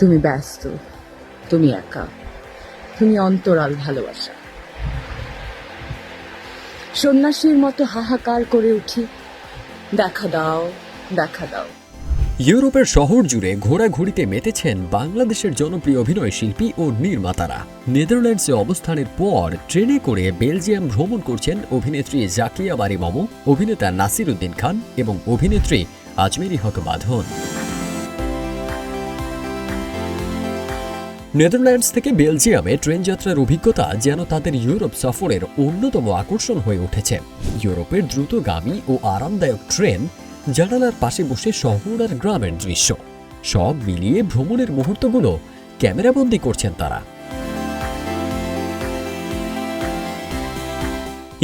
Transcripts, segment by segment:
তুমি ব্যস্ত, তুমি একা, তুমি অন্তরাল ভালোবাসা। সন্ন্যাসীর মতো হাহাকার করে উঠি, দেখা দাও দেখা দাও। ইউরোপের শহর জুড়ে ঘোরাঘুরিতে মেতেছেন বাংলাদেশের জনপ্রিয় অভিনয় শিল্পী ও নির্মাতারা। নেদারল্যান্ডসে অবস্থানের পর ট্রেনে করে বেলজিয়াম ভ্রমণ করছেন অভিনেত্রী জাকিয়া বারি মমো, অভিনেতা নাসির উদ্দিন খান এবং অভিনেত্রী আজমেরি হক বাঁধন। নেদারল্যান্ডস থেকে বেলজিয়ামে ট্রেন যাত্রার অভিজ্ঞতা যেন তাদের ইউরোপ সফরের অন্যতম আকর্ষণ হয়ে উঠেছে। ইউরোপের দ্রুতগামী ও আরামদায়ক ট্রেন জানালার পাশে বসে শহর আর গ্রামের দৃশ্য। সব মিলিয়ে ভ্রমণের মুহূর্তগুলো ক্যামেরাবন্দি করছেন তারা।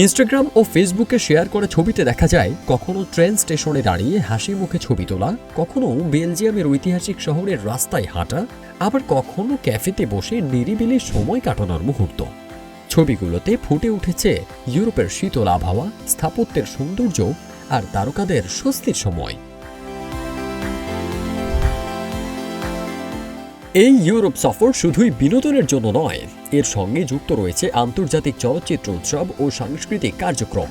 ইনস্টাগ্রাম ও ফেসবুকে শেয়ার করা ছবিতে দেখা যায়, কখনো ট্রেন স্টেশনে দাঁড়িয়ে হাসি মুখে ছবি তোলা, কখনো বেলজিয়ামের ঐতিহাসিক শহরের রাস্তায় হাঁটা, আবার কখনো ক্যাফেতে বসে নিরিবিলি সময় কাটানোর মুহূর্ত। ছবিগুলোতে ফুটে উঠেছে ইউরোপের শীতল আবহাওয়া, স্থাপত্যের সৌন্দর্য আর তারকাদের স্বস্তির সময়। এই ইউরোপ সফর শুধুই বিনোদনের জন্য নয়, এর সঙ্গে যুক্ত রয়েছে আন্তর্জাতিক চলচ্চিত্র উৎসব ও সাংস্কৃতিক কার্যক্রম।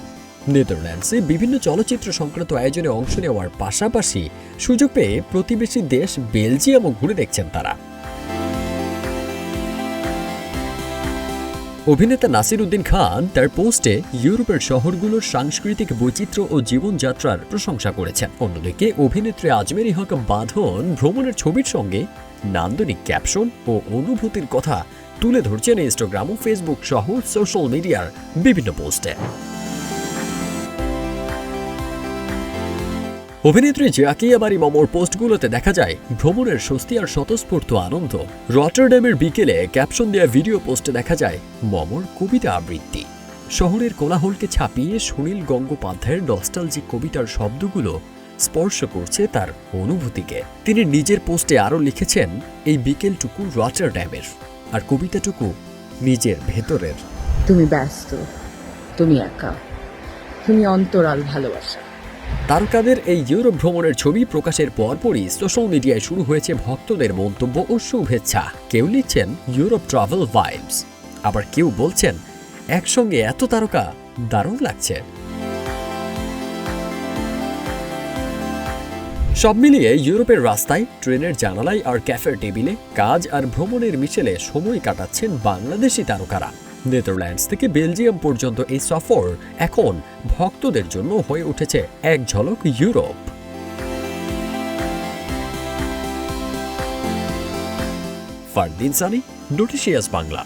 নেদারল্যান্ডসে বিভিন্ন চলচ্চিত্র সংক্রান্ত আয়োজনে অংশ নেওয়ার পাশাপাশি সুযোগ পেয়ে প্রতিবেশী দেশ বেলজিয়ামও ঘুরে দেখছেন তারা। অভিনেতা নাসির উদ্দিন খান তার পোস্টে ইউরোপের শহরগুলোর সাংস্কৃতিক বৈচিত্র্য ও জীবনযাত্রার প্রশংসা করেছেন। অন্যদিকে অভিনেত্রী আজমেরি হক বাঁধন ভ্রমণের ছবির সঙ্গে নান্দনিক ক্যাপশন ও অনুভূতির কথা তুলে ধরছেন ইনস্টাগ্রাম ও ফেসবুক সহ সোশ্যাল মিডিয়ার বিভিন্ন পোস্টে অভিনেত্রী জাকিয়া বাড়ি মমর পোস্টগুলোতে দেখা যায়, ভ্রমণের স্বস্তি আর স্বতঃস্ফূর্ত আনন্দ। রটারড্যামের বিকেলে ক্যাপশন দেওয়া ভিডিও পোস্টে দেখা যায়, মমর কবিতা আবৃত্তি। শহরের কোলাহলকে ছাপিয়ে সুনীল গঙ্গোপাধ্যায়ের নস্টালজিক কবিতার শব্দগুলো স্পর্শ করছে তার অনুভূতিকে। তিনি নিজের পোস্টে আরও লিখেছেন এই বিকেলটুকু রটারড্যামের আর কবিতাটুকু নিজের ভেতরের। তুমি ব্যস্ত তুমি একা তুমি অন্তরাল ভালোবাসা। তারকাদের এই ইউরোপ ভ্রমণের ছবি প্রকাশের পরপরই সোশ্যাল মিডিয়ায় শুরু হয়েছে ভক্তদের মন্তব্য ও শুভেচ্ছা। কেউ লিখছেন ইউরোপ ট্রাভেল ভাইবস। আবার কেউ বলছেন একসঙ্গে এত তারকা দারুণ লাগছে। সব মিলিয়ে ইউরোপের রাস্তায়, ট্রেনের জানালায় আর ক্যাফের টেবিলে কাজ আর ভ্রমণের মিশেলে সময় কাটাচ্ছেন বাংলাদেশি তারকারা। নেদারল্যান্ডস থেকে বেলজিয়াম পর্যন্ত এই সফর এখন ভক্তদের জন্য হয়ে উঠেছে এক ঝলক ইউরোপ। ফারদিন সানি, নোটিশিয়াস বাংলা।